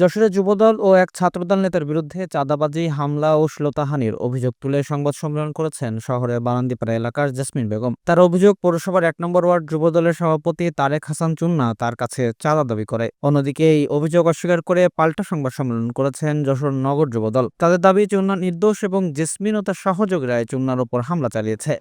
যশোরের যুবদল ও এক ছাত্রদল নেতার বিরুদ্ধে চাঁদাবাজি, হামলা ও শ্লোতাহানির অভিযোগ তুলে সংবাদ সম্মেলন করেছেন শহরের বারান্দিপাড়া এলাকার জেসমিন বেগম। তার অভিযোগ, পৌরসভার এক নম্বর ওয়ার্ড যুবদলের সভাপতি তারেক হাসান চুন্না তার কাছে চাঁদা দাবি করে। অন্যদিকে এই অভিযোগ অস্বীকার করে পাল্টা সংবাদ সম্মেলন করেছেন যশোর নগর যুবদল। তাদের দাবি চুন্না নির্দোষ এবং জেসমিন ও তার সহযোগীরা চুন্নার উপর হামলা চালিয়েছে।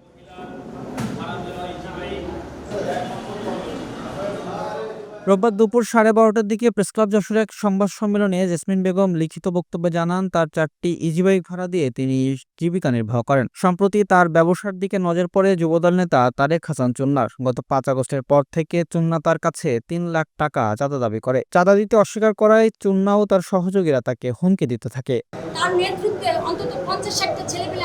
রোববার দুপুর সাড়ে বারোটার দিকে প্রেসক্লাব যশোরে এক সংবাদ সম্মেলনে জেসমিন বেগম লিখিত বক্তব্যে জানান, তার চারটি ইজি বাইক ভাড়া দিয়ে তিনি জীবিকা নির্বাহ করেন। সম্প্রতি তার ব্যবসার দিকে নজর পড়ে যুবদল নেতা তারেক হাসান চুন্নার। গত পাঁচ আগস্টের পর থেকে চুন্না তার কাছে তিন লাখ টাকা চাঁদা দাবি করে। চাঁদা দিতে অস্বীকার করায় চুন্না ও তার সহযোগীরা তাকে হুমকি দিতে থাকে। তার নেতৃত্বে অন্তত পঞ্চাশ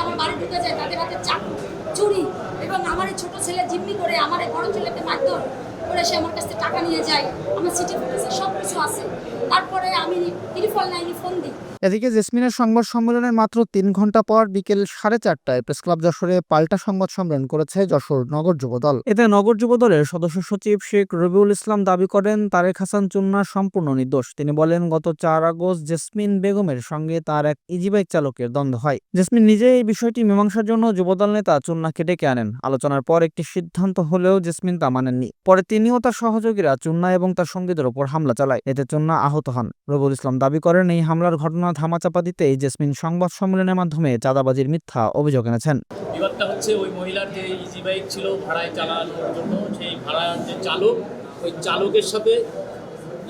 আমার বাড়ি ঢুকে যায়, তাদের হাতে চাকু চুরি এবং আমার ছোট ছেলে জিম্মি করে আমার বড় ছেলেকে মারধর। করে সে আমার কাছ থেকে টাকা নিয়ে যায়, আমার সিটি সব কিছু আছে। তারপরে আমি ত্রিফল লাইনে ফোন দিই। এদিকে জেসমিনের সংবাদ সম্মেলনের মাত্র তিন ঘণ্টা পর বিকেল সাড়ে চারটায় প্রেসক্লাব যশোরে পাল্টা সংবাদ সম্মেলন করেছে যশোর নগর যুবদল এতে নগর যুবদলের সদস্য সচিব শেখ রবিউল ইসলাম দাবি করেন, তারেক হাসান চুন্না সম্পূর্ণ নির্দোষ। তিনি বলেন, গত চার আগস্ট জেসমিন বেগমের সঙ্গে তার এক ইজিবাইক চালকের দ্বন্দ্ব হয়। জেসমিন নিজে এই বিষয়টি মীমাংসার জন্য যুবদল নেতা চুন্নাকে ডেকে আনেন। আলোচনার পর একটি সিদ্ধান্ত হলেও জেসমিন তা মানেননি। পরে তিনিও তার সহযোগীরা চুন্না এবং তার সঙ্গীদের ওপর হামলা চালায়। এতে চুন্না আহত হন। রবিউল ইসলাম দাবি করেন, এই হামলার ঘটনা ধামাচাপা দিতেই জেসমিন সংবাদ সম্মেলনের মাধ্যমে চাঁদাবাজির মিথ্যা অভিযোগ এনেছেন। বিবাদটা হচ্ছে ওই মহিলার যে ইজি বাইক ছিল ভাড়ায় চালানোর জন্য, সেই ভাড়ার যে চালক, ওই চালকের সাথে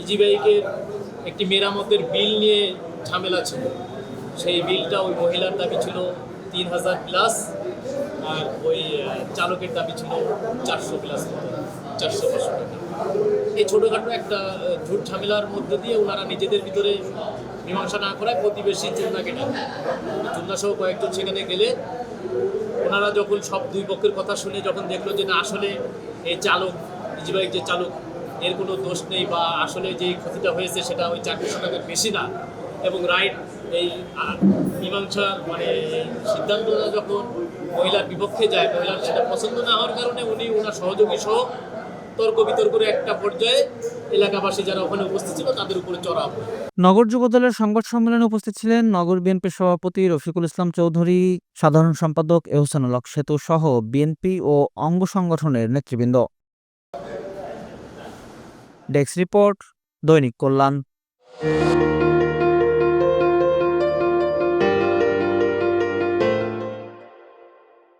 ইজি বাইকের একটি মেরামতের বিল নিয়ে ঝামেলা ছিল। সেই বিলটা ওই মহিলার দাবি ছিল তিন হাজার প্লাস আর ওই চালকের দাবি ছিল চারশো প্লাস চারশো পাঁচশো টাকা। এই ছোটোখাটো একটা ঝুট ঝামেলার মধ্যে দিয়ে ওনারা নিজেদের ভিতরে মীমাংসা না করায় প্রতিবেশী চুন্নাকে ডাকে চুন্না সহ কয়েকজন সেখানে গেলে ওনারা যখন সব দুই পক্ষের কথা শুনে যখন দেখল যে না, আসলে এই চালক ইজিবাইক যে চালক, এর কোনো দোষ নেই বা আসলে যে ক্ষতিটা হয়েছে সেটা ওই চারশো টাকার বেশি না এবং রাইট এই মীমাংসা মানে সিদ্ধান্তটা যখন মহিলার বিপক্ষে যায়, মহিলার সেটা পছন্দ না হওয়ার কারণে উনি ওনার সহযোগী সহ তর্ক বিতর্কের একটা পর্যায়ে এলাকাবাসী যারা ওখানে উপস্থিত ছিল তাদের উপরে হয় নগর যুবদলের সংবাদ সম্মেলনে উপস্থিত ছিলেন নগর বিএনপির সভাপতি রফিকুল ইসলাম চৌধুরী, সাধারণ সম্পাদক এহসানুল হক সেতু সহ বিএনপি ও অঙ্গ সংগঠনের নেতৃবৃন্দ। ডেস্ক রিপোর্ট, দৈনিক কল্যাণ।